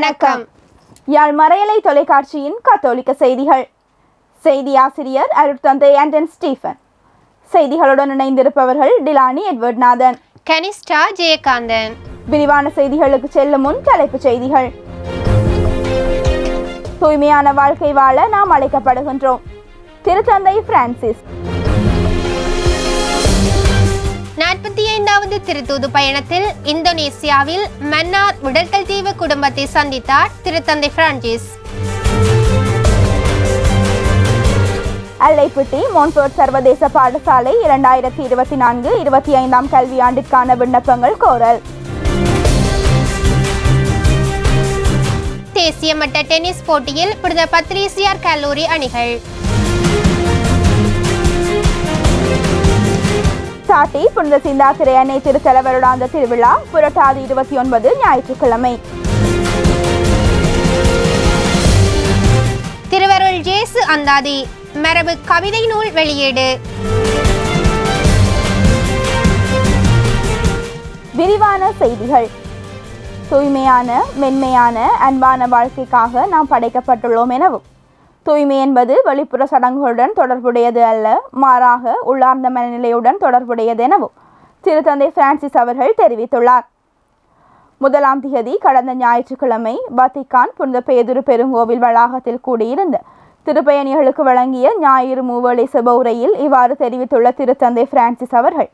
வணக்கம். யாழ் மறையலை தொலைக்காட்சியின் கத்தோலிக்க செய்திகள். செய்தி ஆசிரியர் அருட்தந்தை ஆண்டன் ஸ்டீஃபன். செய்திகளுடன் இணைந்திருப்பவர்கள் டிலானி எட்வர்ட் நாதன் கனிஷ்டா ஜெயகாந்தன். விரிவான செய்திகளுக்கு செல்லும் முன் தலைப்புச் செய்திகள். தூய்மையான வாழ்க்கை வாழ நாம் அழைக்கப்படுகின்றோம். திருத்தந்தை பிரான்சிஸ். ஐந்தாவது திருத்தூது பயணத்தில் இந்தோனேசியாவில் மன்னார் விடத்தல் தீவு குடும்பத்தை சந்தித்தார் திருத்தந்தை பிரான்சிஸ். அல்லைப்பிட்டி மோன்போர்ட் சர்வதேச பாடசாலை இரண்டாயிரத்தி இருபத்தி நான்கு இருபத்தி ஐந்தாம் கல்வியாண்டிற்கான விண்ணப்பங்கள் கோரல். தேசிய மட்ட டென்னிஸ் போட்டியில் புனித பத்ரீசியார் கல்லூரி அணிகள். சாட்டி புனித சிந்தாத்திரை அன்னை திருத்தல வருடாந்த திருவிழா புரட்டாதி இருபத்தி ஒன்பது ஞாயிற்றுக்கிழமை. திருவருள் ஜேசு அந்தாதி மரபு கவிதை நூல் வெளியீடு. விரிவான செய்திகள். தூய்மையான மென்மையான அன்பான வாழ்க்கைக்காக நாம் படைக்கப்பட்டுள்ளோம் எனவும் தூய்மை என்பது வெளிப்புற சடங்குகளுடன் தொடர்புடையது அல்ல மாறாக உள்ளார்ந்த மனநிலையுடன் தொடர்புடையது எனவும் திருத்தந்தை பிரான்சிஸ் அவர்கள் தெரிவித்துள்ளார். முதலாம் திகதி கடந்த ஞாயிற்றுக்கிழமை வத்திக்கான் புனித பேதுரு பெருங்கோவில் வளாகத்தில் கூடியிருந்த திருப்பயணிகளுக்கு வழங்கிய ஞாயிறு மூவழி செப உரையில் இவ்வாறு தெரிவித்துள்ள திருத்தந்தை பிரான்சிஸ் அவர்கள்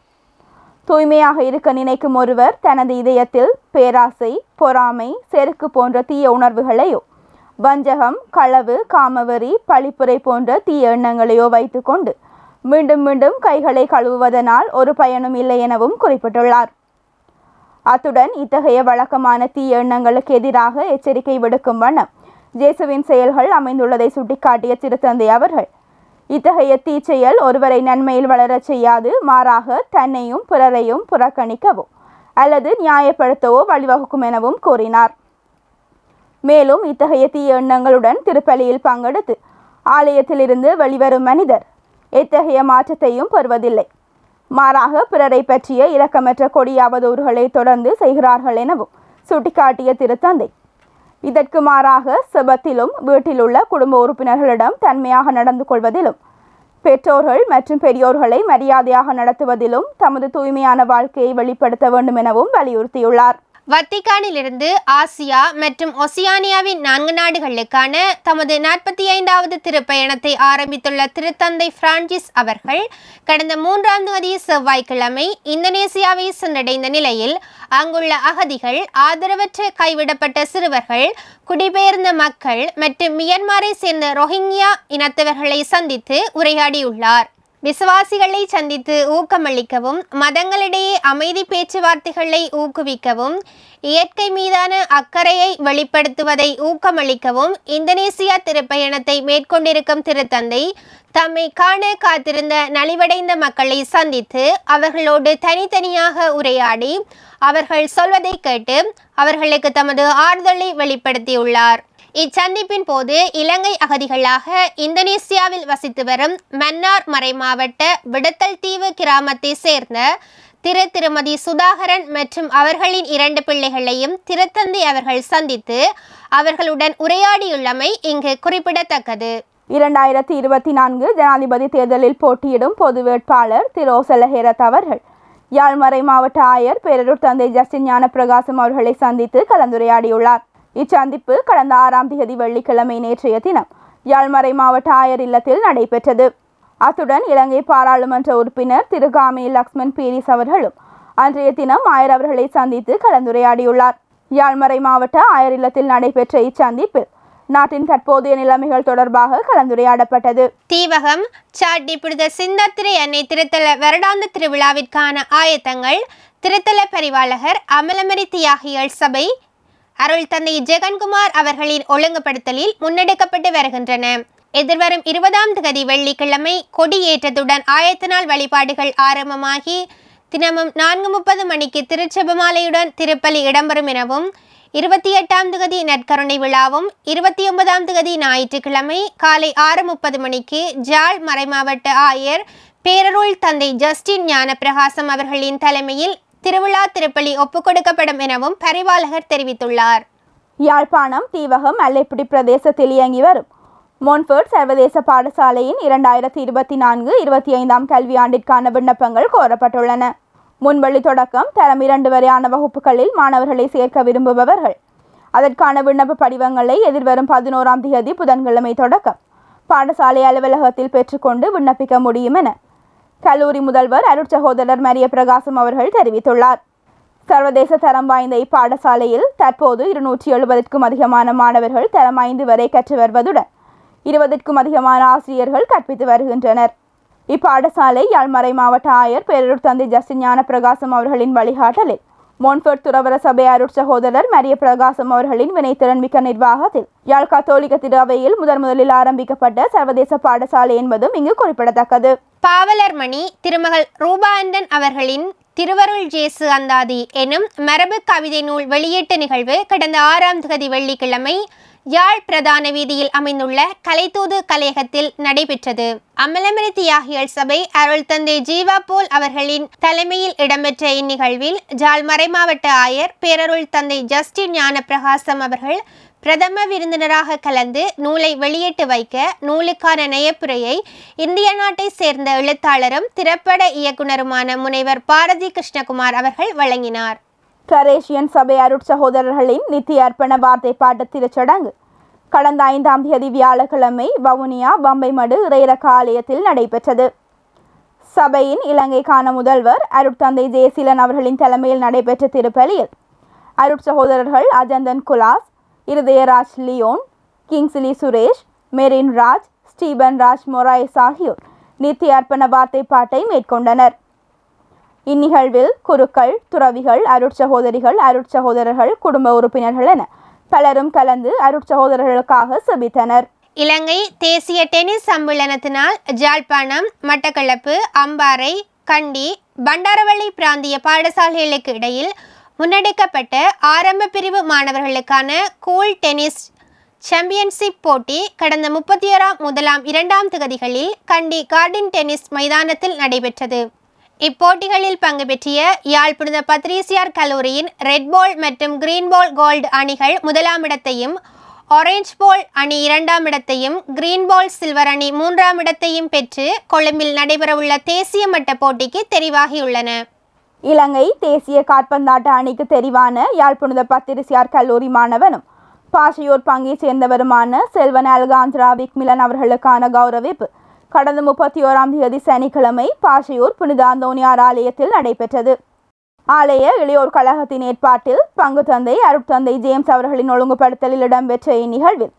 தூய்மையாக இருக்க நினைக்கும் ஒருவர் தனது இதயத்தில் பேராசை பொறாமை செருக்கு போன்ற தீய உணர்வுகளையோ வஞ்சகம் களவு காமவெறி பழிப்புரை போன்ற தீய எண்ணங்களையோ வைத்துக்கொண்டு மீண்டும் மீண்டும் கைகளை கழுவுவதனால் ஒரு பயனும் இல்லை எனவும் குறிப்பிட்டுள்ளார். அத்துடன் இத்தகைய வழக்கமான தீய எண்ணங்களுக்கு எதிராக எச்சரிக்கை விடுக்கும் வண்ணம் ஜேசுவின் செயல்கள் அமைந்துள்ளதை சுட்டிக்காட்டிய திருத்தந்தை அவர்கள் இத்தகைய தீச்செயல் ஒருவரை நன்மையில் வளரச் செய்யாது மாறாக தன்னையும் பிறரையும் புறக்கணிக்கவோ அல்லது நியாயப்படுத்தவோ வழிவகுக்கும் எனவும் கூறினார். மேலும் இத்தகைய தீய எண்ணங்களுடன் திருப்பலியில் பங்கெடுத்து ஆலயத்திலிருந்து வெளிவரும் மனிதர் எத்தகைய மாற்றத்தையும் பெறுவதில்லை. மாறாக பிறரை பற்றிய இரக்கமற்ற கொடிய அவதூறுகளை தொடர்ந்து செய்கிறார்கள் எனவும் சுட்டிக்காட்டிய திருத்தந்தை. இதற்கு மாறாக செபத்திலும் வீட்டிலுள்ள குடும்ப உறுப்பினர்களிடம் தன்மையாக நடந்து கொள்வதிலும் பெற்றோர்கள் மற்றும் பெரியோர்களை மரியாதையாக நடத்துவதிலும் தமது தூய்மையான வாழ்க்கையை வெளிப்படுத்த வேண்டும் எனவும் வலியுறுத்தியுள்ளார். வத்திக்கானிலிருந்து ஆசியா மற்றும் ஒசியானியாவின் நான்கு நாடுகளுக்கான தமது நாற்பத்தி ஐந்தாவது திருப்பயணத்தை ஆரம்பித்துள்ள திருத்தந்தை பிரான்சிஸ் அவர்கள் கடந்த மூன்றாம் தேதி செவ்வாய்க்கிழமை இந்தோனேசியாவை சென்றடைந்த நிலையில் அங்குள்ள அகதிகள் ஆதரவற்ற கைவிடப்பட்ட சிறுவர்கள் குடிபெயர்ந்த மக்கள் மற்றும் மியன்மாரை சேர்ந்த ரோஹிங்யா இனத்தவர்களை சந்தித்து உரையாடியுள்ளார். விசுவாசிகளை சந்தித்து ஊக்கமளிக்கவும் மதங்களிடையே அமைதி பேச்சுவார்த்தைகளை ஊக்குவிக்கவும் இயற்கை மீதான அக்கறையை வெளிப்படுத்துவதை ஊக்கமளிக்கவும் இந்தோனேசியா திருப்பயணத்தை மேற்கொண்டிருக்கும் திருத்தந்தை தம்மை காண காத்திருந்த நலிவடைந்த மக்களை சந்தித்து அவர்களோடு தனித்தனியாக உரையாடி அவர்கள் சொல்வதை கேட்டு அவர்களுக்கு தமது ஆறுதலை வெளிப்படுத்தியுள்ளார். இச்சந்திப்பின் போது இலங்கை அகதிகளாக இந்தோனேசியாவில் வசித்து வரும் மன்னார் மறைமாவட்ட விடத்தல் தீவு கிராமத்தை சேர்ந்த திரு திருமதி சுதாகரன் மற்றும் அவர்களின் இரண்டு பிள்ளைகளையும் திருத்தந்தை அவர்கள் சந்தித்து அவர்களுடன் உரையாடியுள்ளமை இங்கு குறிப்பிடத்தக்கது. இரண்டாயிரத்தி இருபத்தி நான்கு ஜனாதிபதி தேர்தலில் போட்டியிடும் பொது வேட்பாளர் திரு ஓசலஹேரத் அவர்கள். யாழ்மறை மாவட்ட ஆயர் பேரூர் தந்தை ஜஸ்டின் ஞானப்பிரகாசம் அவர்களை சந்தித்து கலந்துரையாடியுள்ளார். இச்சந்திப்பு கடந்த ஆறாம் தேதி வெள்ளிக்கிழமை நேற்றைய தினம் யாழ்மறை மாவட்ட ஆயர் இல்லத்தில் நடைபெற்றது. அத்துடன் இலங்கை பாராளுமன்ற உறுப்பினர் திரு லக்ஷ்மண் பீரிஸ் அவர்களும் அன்றைய தினம் ஆயர் அவர்களை சந்தித்து கலந்துரையாடியுள்ளார். யாழ்மறை மாவட்ட ஆயர் இல்லத்தில் நடைபெற்ற இச்சந்திப்பில் நாட்டின் தற்போதைய நிலைமைகள் தொடர்பாக கலந்துரையாடப்பட்டது. தீவகம் சாட்டி புனித சிந்தாத்திரை அன்னை திருத்தல வருடாந்த திருவிழாவிற்கான ஆயத்தங்கள் திருத்தல பரிவாளகர் அமலமரி தியாகிகள் சபை அருள் தந்தை ஜெகன்குமார் அவர்களின் ஒழுங்குபடுத்தலில் முன்னெடுக்கப்பட்டு வருகின்றன. எதிர்வரும் இருபதாம் தேதி வெள்ளிக்கிழமை கொடியேற்றத்துடன் ஆயத்த நாள் வழிபாடுகள் ஆரம்பமாகி தினமும் நான்கு முப்பது மணிக்கு திருச்செபமாலையுடன் திருப்பலி இடம்பெறும் எனவும் இருபத்தி எட்டாம் தேதி நற்கருணை விழாவும் இருபத்தி ஒன்பதாம் தேதி ஞாயிற்றுக்கிழமை காலை ஆறு முப்பது மணிக்கு ஜாழ் மறைமாவட்ட ஆயர் பேரருள் தந்தை ஜஸ்டின் ஞானப்பிரகாசம் அவர்களின் தலைமையில் திருவிழா திருப்பலி ஒப்புக்கொடுக்கப்படும் எனவும் பரிவாளகர் தெரிவித்துள்ளார். யாழ்ப்பாணம் தீவகம் அல்லைப்பிடி பிரதேசத்தில் இயங்கி வரும். மோன்ஃபோர்ட் சர்வதேச பாடசாலையின் இரண்டாயிரத்தி இருபத்தி நான்கு இருபத்தி ஐந்தாம் கல்வியாண்டிற்கான விண்ணப்பங்கள் கோரப்பட்டுள்ளன. முன்வழி தொடக்கம் தரம் இரண்டு வரையான வகுப்புகளில் மாணவர்களை சேர்க்க விரும்புபவர்கள். அதற்கான விண்ணப்ப படிவங்களை எதிர்வரும் பதினோராம் தேதி புதன்கிழமை தொடக்கம். பாடசாலை அலுவலகத்தில் பெற்றுக்கொண்டு விண்ணப்பிக்க முடியும் என கல்லூரி முதல்வர் அருட்சகோதரர் மரிய பிரகாசம் அவர்கள் தெரிவித்துள்ளார். சர்வதேச தரம் வாய்ந்த இப்பாடசாலையில் தற்போது இருநூற்றி எழுபதுக்கும் அதிகமான மாணவர்கள் தரம் ஐந்து வரை கற்று வருவதுடன் இருபதுக்கும் அதிகமான ஆசிரியர்கள் கற்பித்து வருகின்றனர். இப்பாடசாலை யாழ்மறை மாவட்ட ஆயர் பேரூர் தந்தை ஜஸ்டின் ஞான பிரகாசம் அவர்களின் வழிகாட்டலில் மோன்ஃபோர்ட் துறவர சபை அருட்சகோதரர் மரிய பிரகாசம் அவர்களின் வினைத்திறன் மிக்க நிர்வாகத்தில். யாழ் கத்தோலிக்க திருவையில் முதன் முதலில் ஆரம்பிக்கப்பட்ட சர்வதேச பாடசாலை என்பதும் இங்கு குறிப்பிடத்தக்கது. பாவலர் மணி திருமகள் ரூபாண்டன் அவர்களின் திருவருள் ஜேசு அந்தாதி எனும் மரபு கவிதை நூல் வெளியீட்டு நிகழ்வு கடந்த ஆறாம் தேதி வெள்ளிக்கிழமை யாழ் பிரதான வீதியில் அமைந்துள்ள கலைத்தூது கலையகத்தில் நடைபெற்றது. அமலமரி தியாகிகள் சபை அருள் தந்தை ஜீவா போல் அவர்களின் தலைமையில் இடம்பெற்ற இந்நிகழ்வில் ஜாழ் மறைமாவட்ட ஆயர் பேரருள் தந்தை ஜஸ்டின் ஞான பிரகாசம் அவர்கள் பிரதம விருந்தினராக கலந்து நூலை வெளியிட்டு வைக்க நூலுக்கான நெயப்புரையை இந்திய நாட்டை சேர்ந்த எழுத்தாளரும் திரைப்பட இயக்குனருமான முனைவர் பாரதி கிருஷ்ணகுமார் அவர்கள் வழங்கினார். கரேஷியன் சபை அருட்சகோதரர்களின் நித்திய அர்ப்பண வார்த்தை பாட்டு திருச்சடங்கு. கடந்த ஐந்தாம் தேதி வியாழக்கிழமை வவுனியா பம்பைமடு இறையிறக்க ஆலயத்தில் நடைபெற்றது. சபையின் இலங்கைக்கான முதல்வர் அருட்தந்தை ஜெயசீலன் அவர்களின் தலைமையில் நடைபெற்ற திருப்பலியில் அருட்சகோதரர்கள் Ajanthan Kulas Irudayaraj Leon Kingsley Suresh Merin Raj Stephen Raj Morais ஆகியோர் நித்திய அர்ப்பண வார்த்தை பாட்டை மேற்கொண்டனர். இந்நிகழ்வில் குருக்கள் துறவிகள் அருட்சகோதரிகள் அருட்சகோதரர்கள் குடும்ப உறுப்பினர்கள் என பலரும் கலந்து அருட்சகோதரர்களுக்காக செபித்தனர். இலங்கை தேசிய டென்னிஸ் சம்மேளனத்தினால் ஜாழ்ப்பாணம் மட்டக்களப்பு அம்பாறை கண்டி பண்டாரவள்ளி பிராந்திய பாடசாலைகளுக்கு இடையில் முன்னெடுக்கப்பட்ட ஆரம்ப பிரிவு மாணவர்களுக்கான கூல் டென்னிஸ் சாம்பியன்ஷிப் போட்டி கடந்த முப்பத்தி ஓராம் முதலாம் இரண்டாம் தகுதிகளில் கண்டி கார்டன் டென்னிஸ் மைதானத்தில் நடைபெற்றது. இப்போட்டிகளில் பங்கு பெற்றிய யாழ் புனித பத்ரீசியார் கல்லூரியின் ரெட் பால் மற்றும் கிரீன் பால் கோல்டு அணிகள் முதலாம் இடத்தையும் ஆரஞ்ச் பால் அணி இரண்டாம் இடத்தையும் கிரீன் பால் சில்வர் அணி மூன்றாம் இடத்தையும் பெற்று கொழும்பில் நடைபெறவுள்ள தேசிய மட்ட போட்டிக்கு தெரிவாகியுள்ளன. இலங்கை தேசிய காற்பந்தாட்ட அணிக்கு தெரிவான யாழ்ப்புணித பத்திரிசியார் கல்லூரி மாணவனும் பாஷையூர் பங்கை சேர்ந்தவருமான செல்வன் அல்காந்திரா விக்மிலன் அவர்களுக்கான கௌரவிப்பு கடந்த முப்பத்தி ஓராம் தேதி சனிக்கிழமை பாஷையூர் புனித அந்தோனியார் ஆலயத்தில் நடைபெற்றது. ஆலய இளையோர் கழகத்தின் ஏற்பாட்டில் பங்கு தந்தை அருட்தந்தை ஜேம்ஸ் அவர்களின் ஒழுங்குபடுத்தலில் இடம்பெற்ற இந்நிகழ்வில்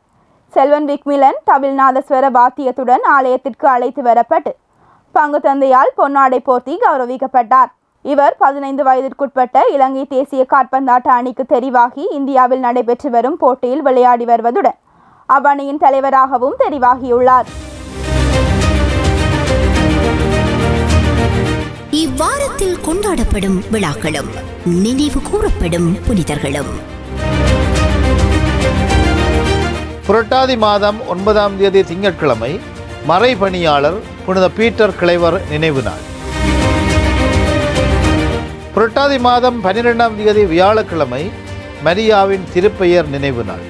செல்வன் விக்மிலன் தமிழ்நாதஸ்வர வாத்தியத்துடன் ஆலயத்திற்கு அழைத்து வரப்பட்டு பங்கு தந்தையால் பொன்னாடை போர்த்தி கௌரவிக்கப்பட்டார். இவர் பதினைந்து வயதிற்குட்பட்ட இலங்கை தேசிய காற்பந்தாட்ட அணிக்கு தெரிவாகி இந்தியாவில் நடைபெற்று வரும் போட்டியில் விளையாடி வருவதுடன் அவ்வணியின் தலைவராகவும் தெரிவாகியுள்ளார். இவ்வாரத்தில் கொண்டாடப்படும் விழாக்களும் நினைவு கூறப்படும் புனிதர்களும். புரட்டாதி மாதம் ஒன்பதாம் தேதி திங்கட்கிழமை மறைபணியாளர் புனித பீட்டர் கிளைவர் நினைவு நாள். புரட்டாதி மாதம் பனிரெண்டாம் தேதி வியாழக்கிழமை மரியாவின் திருப்பெயர் நினைவு நாள்.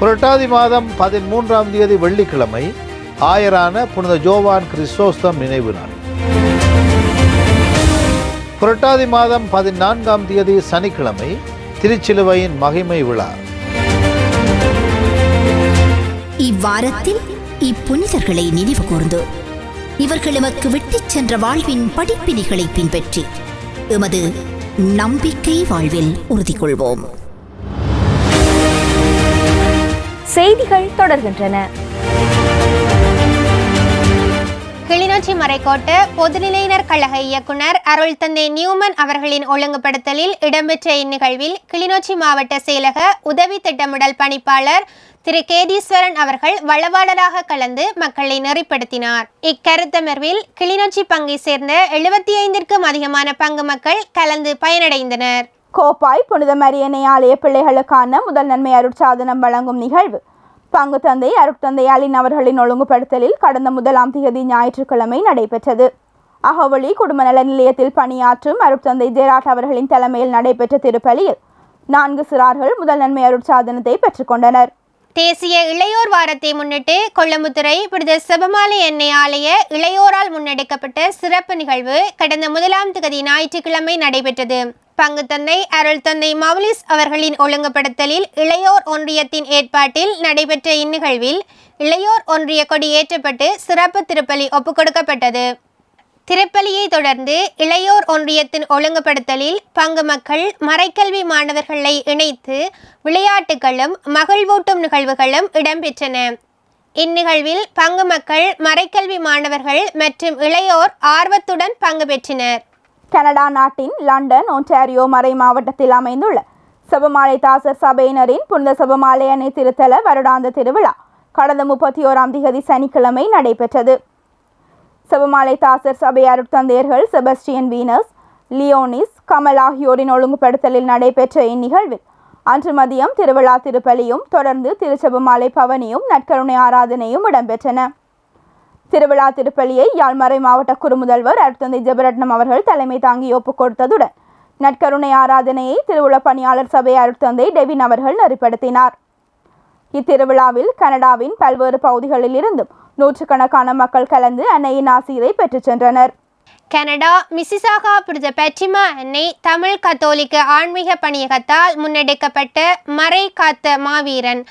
புரட்டாதி மாதம் பதிமூன்றாம் தேதி வெள்ளிக்கிழமை ஆயரான புனித ஜோவான் கிறிஸ்தோஸ்தம் நினைவு நாள். புரட்டாதி மாதம் பதினான்காம் தேதி சனிக்கிழமை திருச்சிலுவையின் மகிமை விழா. இவ்வாரத்தில் இப்புனிதர்களை நினைவு கூர்ந்து இவர்கள் எமக்கு விட்டுச் சென்ற வாழ்வின் படிப்பினைகளை பின்பற்றி எமது நம்பிக்கை வாழ்வில் உறுதி கொள்வோம் செய்திகள் தொடர்கின்றன. கிளிநொச்சி மறைக்கோட்ட பொதுநிலையினர் கழக இயக்குனர் அருள் தந்தை நியூமன் அவர்களின் ஒழுங்குபடுத்தலில் இடம்பெற்ற இந்நிகழ்வில் கிளிநொச்சி மாவட்ட செயலக உதவி திட்டமிடல் பணிப்பாளர் திரு. கேதீஸ்வரன் அவர்கள் வளவாளராக கலந்து மக்களை நெறிப்படுத்தினார். இக்கருத்தமர்வில் கிளிநொச்சி பங்கை சேர்ந்த எழுபத்தி ஐந்திற்கும் அதிகமான பங்கு மக்கள் கலந்து பயனடைந்தனர். கோப்பாய் புனித மரியனை ஆலய பிள்ளைகளுக்கான முதல் நன்மை அருட்சாதனம் வழங்கும் நிகழ்வு பங்கு தந்தை அருட்தந்தை அலின் அவர்களின் ஒழுங்குபடுத்தலில் கடந்த முதலாம் தேதி ஞாயிற்றுக்கிழமை நடைபெற்றது. அகவழி குடும்ப நல நிலையத்தில் பணியாற்றும் அருட்தந்தை ஜெராட் அவர்களின் தலைமையில் நடைபெற்ற திருப்பலியில் நான்கு சிறார்கள் முதல் நன்மை அருட்சாதனத்தை பெற்றுக்கொண்டனர். தேசிய இளையோர் வாரத்தை முன்னிட்டு கொள்ளமுத்துறை புனித செபமாலை எண்ணெய் ஆலய இளையோரால் முன்னெடுக்கப்பட்ட சிறப்பு நிகழ்வு கடந்த முதலாம் திகதி ஞாயிற்றுக்கிழமை நடைபெற்றது. பங்கு தந்தை அருள் தந்தை மௌலிஸ் அவர்களின் ஒழுங்குபடுத்தலில் இளையோர் ஒன்றியத்தின் ஏற்பாட்டில் நடைபெற்ற இந்நிகழ்வில் இளையோர் ஒன்றிய கொடி ஏற்றப்பட்டு சிறப்பு திருப்பலி ஒப்புக்கொடுக்கப்பட்டது. திருப்பலியை தொடர்ந்து இளையோர் ஒன்றியத்தின் ஒழுங்குபடுத்தலில் பங்கு மக்கள் மறைக்கல்வி மாணவர்களை இணைத்து விளையாட்டுகளும் மகிழ்வூட்டும் நிகழ்வுகளும் இடம்பெற்றன. இந்நிகழ்வில் பங்கு மக்கள் மறைக்கல்வி மாணவர்கள் மற்றும் இளையோர் ஆர்வத்துடன் பங்கு பெற்றனர். கனடா நாட்டின் லண்டன் ஒன்டாரியோ மறை மாவட்டத்தில் அமைந்துள்ள செபமாலை தாசர் சபையினரின் புனித செபமாலை அணை திருத்தல வருடாந்த திருவிழா கடந்த முப்பத்தி ஓராம் திகதி சனிக்கிழமை நடைபெற்றது. செபமாலை தாசர் சபை அருட்தந்தையர்கள் செபஸ்டியன் வீனஸ் லியோனிஸ் கமல் ஆகியோரின் ஒழுங்குபடுத்தலில் நடைபெற்ற இந்நிகழ்வில் அன்று மதியம் திருவிழா திருப்பலியும் தொடர்ந்து திருச்செபமாலை பவனியும் நற்கருணை ஆராதனையும் இடம்பெற்றன. திருவிழா திருப்பலியை யாழ்மறை மாவட்ட குறுமுதல்வர் அருத்தந்தை ஜெபரட்னம் அவர்கள் தலைமை தாங்கி ஒப்புக் கொடுத்ததுடன் நற்கருணை ஆராதனையை திருவிழா பணியாளர் சபை அருட்தந்தை டெவின் அவர்கள் நெறிப்படுத்தினார். இத்திருவிழாவில் கனடாவின் பல்வேறு பகுதிகளில் இருந்தும் நூற்றுக்கணக்கான மக்கள் கலந்து அன்னையின் ஆசிரியரை பெற்றுச் சென்றனர். கனடா மிசிசாகா புரித பெற்றிமா அன்னை தமிழ் கத்தோலிக்க ஆன்மீக பணியகத்தால் முன்னெடுக்கப்பட்ட மறை காத்த மாவீரன்.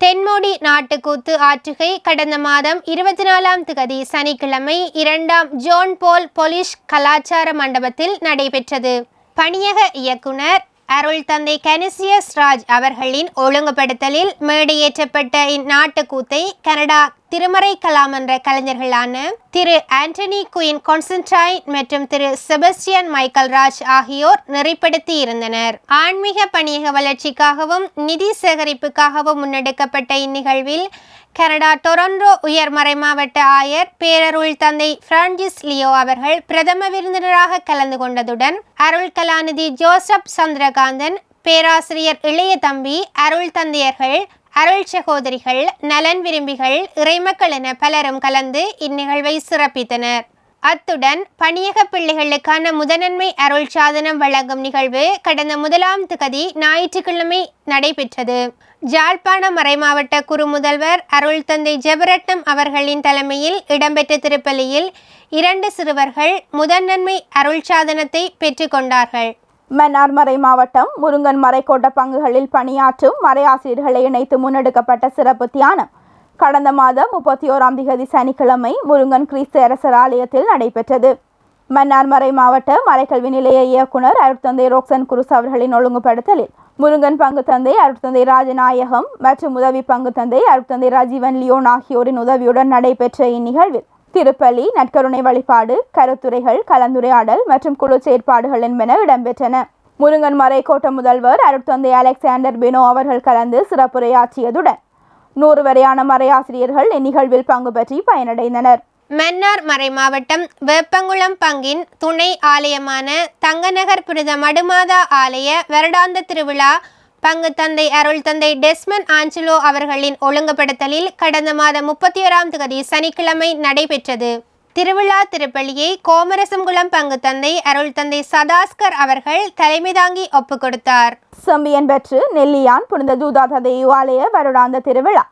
தென்மோடி நாட்டுக்கூத்து ஆற்றுகை கடந்த மாதம் இருபத்தி நாலாம் திகதி சனிக்கிழமை இரண்டாம் ஜோன் போல் பொலிஷ் கலாச்சார மண்டபத்தில் நடைபெற்றது. பணியக இயக்குனர் அருள் தந்தை கனிசியஸ் ராஜ் அவர்களின் ஒழுங்குபடுத்தலில் மேடையேற்றப்பட்ட இந்நாட்டுக்கூத்தை கனடா திருமறை கலாம் என்ற கலைஞர்களான திரு ஆண்டனி குயின் கான்ஸ்டன்டைன் மற்றும் திரு செபஸ்டியன் மைக்கேல் ராஜ் ஆகியோர் நெறிப்படுத்தி இருந்தனர் ஆன்மீக பணியக வளர்ச்சிக்காகவும் நிதி சேகரிப்புக்காகவும் முன்னெடுக்கப்பட்ட இந்நிகழ்வில் கனடா டொரண்டோ உயர்மறை மாவட்ட ஆயர் பேரருள் தந்தை பிரான்சிஸ் லியோ அவர்கள் பிரதம விருந்தினராக கலந்து கொண்டதுடன் அருள் கலாநிதி ஜோசப் சந்திரகாந்தன் பேராசிரியர் இளைய தம்பி அருள் தந்தையர்கள் அருள் சகோதரிகள் நலன் விரும்பிகள் இறைமக்கள் என பலரும் கலந்து இந்நிகழ்வை சிறப்பித்தனர். அத்துடன் பணியக பிள்ளைகளுக்கான முதன்மை அருள் சாதனம் வழங்கும் நிகழ்வு கடந்த முதலாம் திகதி ஞாயிற்றுக்கிழமை நடைபெற்றது. ஜாழ்ப்பாண மறைமாவட்ட குறுமுதல்வர் அருள் தந்தை ஜெபரட்னம் அவர்களின் தலைமையில் இடம்பெற்ற திருப்பலியில் இரண்டு சிறுவர்கள் முதன்மை அருள் சாதனத்தை பெற்றுக்கொண்டார்கள் மன்னார்மறை மாவட்டம் முருங்கன் மறைக்கோட்ட பங்குகளில் பணியாற்றும் மறையாசிரியர்களை இணைத்து முன்னெடுக்கப்பட்ட சிறப்பு தியானம். கடந்த மாதம் முப்பத்தி ஓராம் திகதி சனிக்கிழமை முருங்கன் கிறிஸ்து அரசர் ஆலயத்தில் நடைபெற்றது. மன்னார்மறை மாவட்ட மறைக்கல்வி நிலைய இயக்குனர் அருட்தந்தை ரோக்சன் குருஸ் அவர்களின் ஒழுங்குபடுத்தலில் முருங்கன் பங்கு தந்தை அருட்தந்தை ராஜநாயகம் மற்றும் உதவி பங்கு தந்தை அருட்தந்தை ராஜீவன் லியோன் ஆகியோரின் உதவியுடன் நடைபெற்ற இந்நிகழ்வில் திருப்பலி நற்கருணை வழிபாடு கருத்துரைகள் கலந்துரையாடல் மற்றும் குழு செயற்பாடுகள் என்பன இடம்பெற்றன. முருங்கன் மறைக்கோட்ட முதல்வர் அருட்தந்தை அலெக்சாண்டர் பினோ அவர்கள் கலந்து சிறப்புரையாற்றியதுடன் நூறு வரையான மறையாசிரியர்கள் இந்நிகழ்வில் பங்கு பற்றி பயனடைந்தனர். மன்னார் மறை மாவட்டம் வேப்பங்குளம் பங்கின் துணை ஆலயமான தங்கநகர் புனித மடுமாதா ஆலய வருடாந்த திருவிழா பங்கு தந்தை அருள் தந்தை டெஸ்மன் ஆஞ்சலோ அவர்களின் ஒழுங்குபடுத்தலில் கடந்த மாதம் முப்பத்தி ஓராம் தேதி சனிக்கிழமை நடைபெற்றது. திருவிழா திருப்பலியை கோமரசம்குளம் பங்கு தந்தை அருள் தந்தை சதாஸ்கர் அவர்கள் தலைமை தாங்கி ஒப்புக் கொடுத்தார். செம்பியன் பெற்று நெல்லியான் புனித தூதா தந்தை ஆலய வருடாந்த திருவிழா.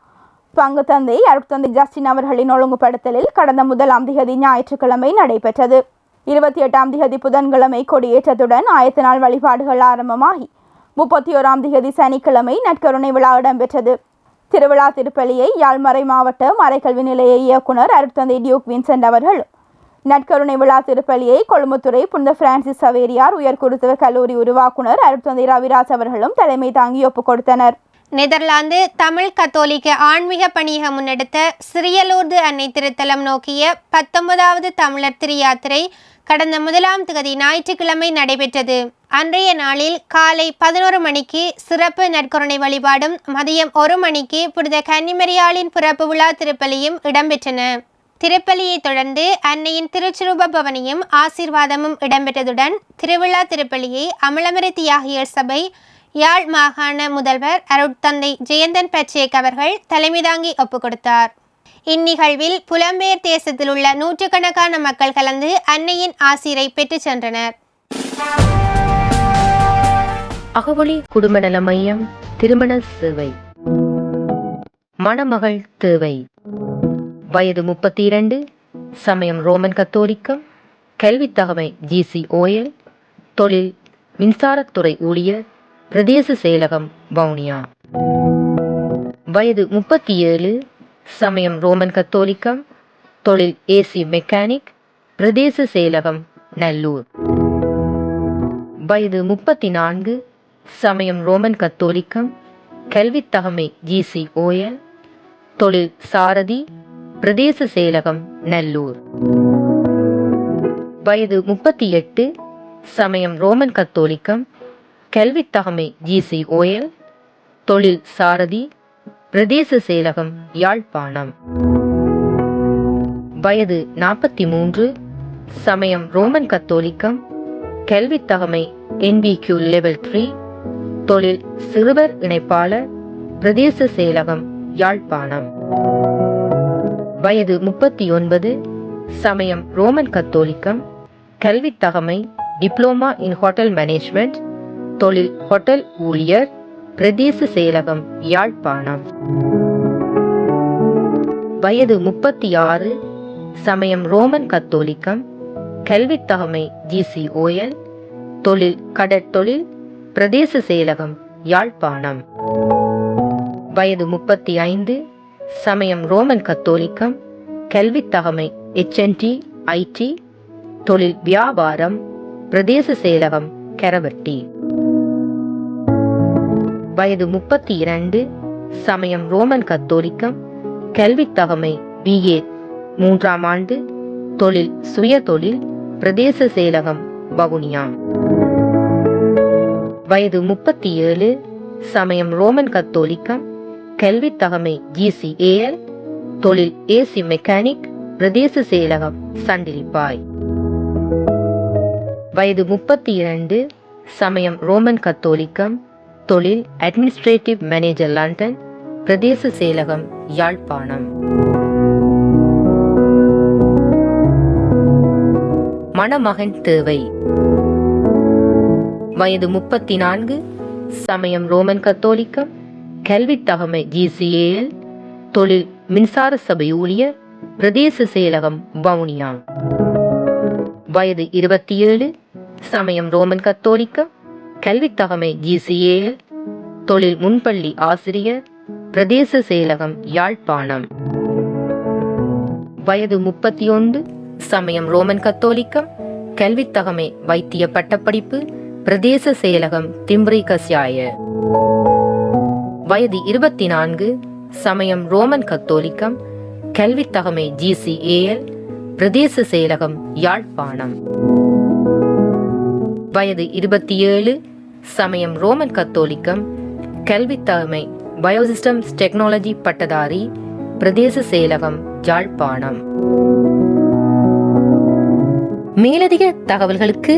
பங்கு தந்தை அருட்தந்தை ஜஸ்டின் அவர்களின் ஒழுங்குபடுத்தலில் கடந்த முதலாம் திகதி ஞாயிற்றுக்கிழமை நடைபெற்றது. இருபத்தி எட்டாம் திகதி புதன்கிழமை கொடியேற்றத்துடன் ஆயத்த நாள் வழிபாடுகள் ஆரம்பமாகி முப்பத்தி ஓராம் திகதி சனிக்கிழமை நற்கருணை விழா இடம்பெற்றது. திருவிழா திருப்பலியை யாழ்மறை மாவட்ட மறைக்கல்வி நிலைய இயக்குனர் அருட்தந்தை டியூக் வின்சென்ட் அவர்களும் நற்கருணை விழா திருப்பலியை கொழும்புத்துறை புனித பிரான்சிஸ் சவேரியார் உயர்குருத்துவ கல்லூரி உருவாக்குனர் அருட்தந்தை ரவிராஜ் அவர்களும் தலைமை தாங்கி ஒப்புக் கொடுத்தனர் நெதர்லாந்து தமிழ் கத்தோலிக்க ஆன்மீக பணியக முன்னெடுத்த சிறியலூர்து அன்னை திருத்தலம் நோக்கிய பத்தொன்பதாவது தமிழர் திருயாத்திரை கடந்த முதலாம் திகதி ஞாயிற்றுக்கிழமை நடைபெற்றது. அன்றைய நாளில் காலை பதினோரு மணிக்கு சிறப்பு நற்கருணை வழிபாடும் மதியம் ஒரு மணிக்கு புனித கன்னிமரியாளின் பிறப்பு விழா திருப்பலியும் இடம்பெற்றன. திருப்பலியை தொடர்ந்து அன்னையின் திருச்சிரூப பவனியும் ஆசீர்வாதமும் இடம்பெற்றதுடன் திருவிழா திருப்பலியை அமலமரி தியாகியர் சபை யாழ் மாகாண முதல்வர் அருட்தந்தை ஜெயந்தன் பச்சேக் அவர்கள் தலைமை தாங்கி ஒப்புக் கொடுத்தார் இந்நிகழ்வில் புலம்பெயர் தேசத்தில் உள்ள நூற்றுக்கணக்கான மக்கள் கலந்து அன்னையின் ஆசிரை பெற்றுச் சென்றனர். அகவொளி குடும்ப நல மையம் திருமண சேவை. மணமகள் தேவை. வயது முப்பத்தி இரண்டு சமயம் ரோமன் கத்தோலிக்கம் கல்வித் தகமை ஜிசி ஓஎல் தொழில் மின்சாரத்துறை ஊழியர் பிரதேச செயலகம் வவுனியா. வயது முப்பத்தி ஏழு சமயம் ரோமன் கத்தோலிக்கம் தொழில் ஏசி மெக்கானிக் பிரதேச செயலகம் நல்லூர். வயது முப்பத்தி நான்கு சமயம் ரோமன் கத்தோலிக்கம் கல்வி தகமை ஜிசி ஓயல் தொழில் சாரதி பிரதேச செயலகம் நல்லூர். வயது முப்பத்தி எட்டு சமயம் ரோமன் கத்தோலிக்கம் கல்வித்தகமை ஜிசி ஓயல் தொழில் சாரதி பிரதேச செயலகம் யாழ்ப்பாணம். வயது நாற்பத்தி மூன்று சமயம் ரோமன் கத்தோலிக்கம் கல்வித்தகமை N V Q level three தொழில் சிறுவர் இணைப்பாளர் பிரதேச செயலகம் யாழ்ப்பாணம். வயது முப்பத்தி ஒன்பது சமயம் ரோமன் கத்தோலிக்கம் கல்வித்தகமை டிப்ளோமா இன் ஹோட்டல் மேனேஜ்மெண்ட் தொழில் ஹோட்டல் ஊழியர் பிரதேச செயலகம் யாழ்ப்பாணம். வயது முப்பத்தி ஆறு சமயம் ரோமன் கத்தோலிக்கம் கல்வித்தகமை ஜிசி ஓயல் தொழில் கடற்தொழில் பிரதேச செயலகம் யாழ்ப்பாணம். வயது முப்பத்தி ஐந்து சமயம் ரோமன் கத்தோலிக்கம் கல்வித்தகமை எச்என்டி ஐடி தொழில் வியாபாரம் பிரதேச செயலகம் கரவட்டி. வயது முப்பத்தி இரண்டு சமயம் ரோமன் கத்தோலிக்கம் கல்வித்தகமை பிஏ மூன்றாம் ஆண்டு தொழில் சுய தொழில் பிரதேச செயலகம் வவுனியா. வயது முப்பத்தி ஏழு சமயம் ரோமன் கத்தோலிக்கம் கல்வித்தகமை ஜிசிஏஎல் தொழில் ஏசி மெக்கானிக் பிரதேச செயலகம் சண்டிலிப்பாய். வயது முப்பத்தி இரண்டு சமயம் ரோமன் கத்தோலிக்கம் தொழில் அட்மினிஸ்ட்ரேட்டிவ் மேனேஜர் லண்டன் பிரதேச செயலகம் யாழ்ப்பாணம். மணமகன் தேவை. வயது முப்பத்தி நான்கு சமயம் ரோமன் கத்தோலிக்கம் கல்வி தகமை ஜிசிஏஎல் தொழில் மின்சார சபை ஊழியர் பிரதேச செயலகம் வவுனியா. வயது இருபத்தி ஏழு சமயம் ரோமன் கத்தோலிக்கம் கல்வித் தகமை ஜிசிஏஎல் தொழில் முன்பள்ளி ஆசிரியர் பிரதேச செயலகம் யாழ்ப்பாணம். வயது முப்பத்தி ஒன்று சமயம் ரோமன் கத்தோலிக்கம் கல்வித்தகமை வைத்திய பட்டப்படிப்பு பிரதேச செயலகம் திம்ரி கஸ்யாய. வயது இருபத்தி நான்கு சமயம் ரோமன் கத்தோலிக்கம் கல்வித்தகமை ஜிசிஏஎல் பிரதேச செயலகம் யாழ்ப்பாணம். வயது இருபத்தி ஏழு சமயம் ரோமன் கத்தோலிக்கம் கல்வித்தகமை பயோசிஸ்டம்ஸ் டெக்னாலஜி பட்டதாரி பிரதேச செயலகம் யாழ்ப்பாணம். மேலதிக தகவல்களுக்கு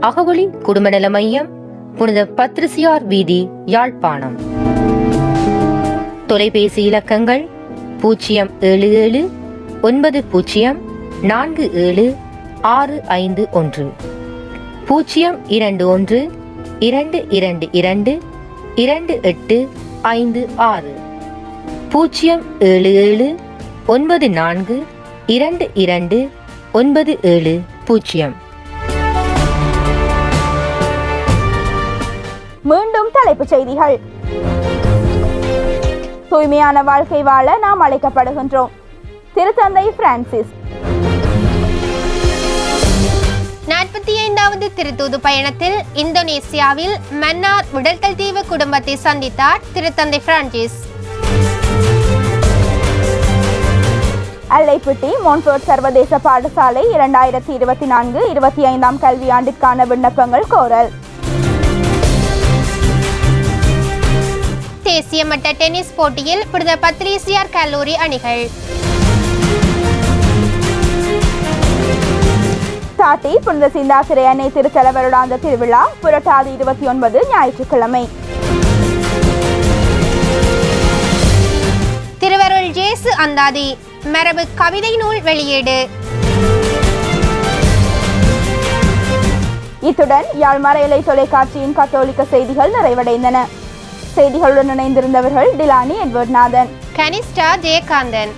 அகவொளி குடும்ப நல மையம் புனித பத்ரிசியார் வீதி யாழ்ப்பாணம். தொலைபேசி இலக்கங்கள் பூஜ்ஜியம் ஏழு ஏழு ஒன்பது பூஜ்ஜியம் நான்கு ஏழு ஆறு ஐந்து ஒன்று. பூஜ்ஜியம் இரண்டு ஒன்று இரண்டு இரண்டு இரண்டு இரண்டு எட்டு ஐந்து ஆறு. பூஜ்ஜியம் ஏழு ஏழு ஒன்பது நான்கு இரண்டு இரண்டு ஒன்பது ஏழு பூஜ்ஜியம் மீண்டும் தலைப்புச் செய்திகள். தூய்மையான வாழ்க்கை வாழ நாம் அழைக்கப்படுகின்றோம். திருத்தந்தை பிரான்சிஸ் நாற்பத்தி ஐந்தாவது திருத்தூது பயணத்தில் இந்தோனேசியாவில் மன்னார் உடல்கல் தீவு குடும்பத்தை சந்தித்தார் திருத்தந்தை பிரான்சிஸ். அல்லைப்பிட்டி மோன்ஃபோர்ட் சர்வதேச பாடசாலை இரண்டாயிரத்தி இருபத்தி நான்கு இருபத்தி ஐந்தாம் கல்வியாண்டிற்கான விண்ணப்பங்கள் கோரல். தேசிய மட்ட டென்னிஸ் போட்டியில் புனித பத்ரீசியார் கல்லூரி அணிகள். சாட்டி புனித சிந்தாசிரை அன்னை திருத்தல வருடாந்த திருவிழா புரட்டாதி இருபத்தி ஒன்பது ஞாயிற்றுக்கிழமை. திருவருள் ஜேசு அந்தாதி மரபு கவிதை நூல் வெளியீடு. இத்துடன் யாழ் மறையலை தொலைக்காட்சியின் கத்தோலிக்க செய்திகள் நிறைவடைந்தன. செய்திகளுடன் இணைந்திருந்தவர்கள் Dilani Edward Nathan Kanishta Jeyakanthan.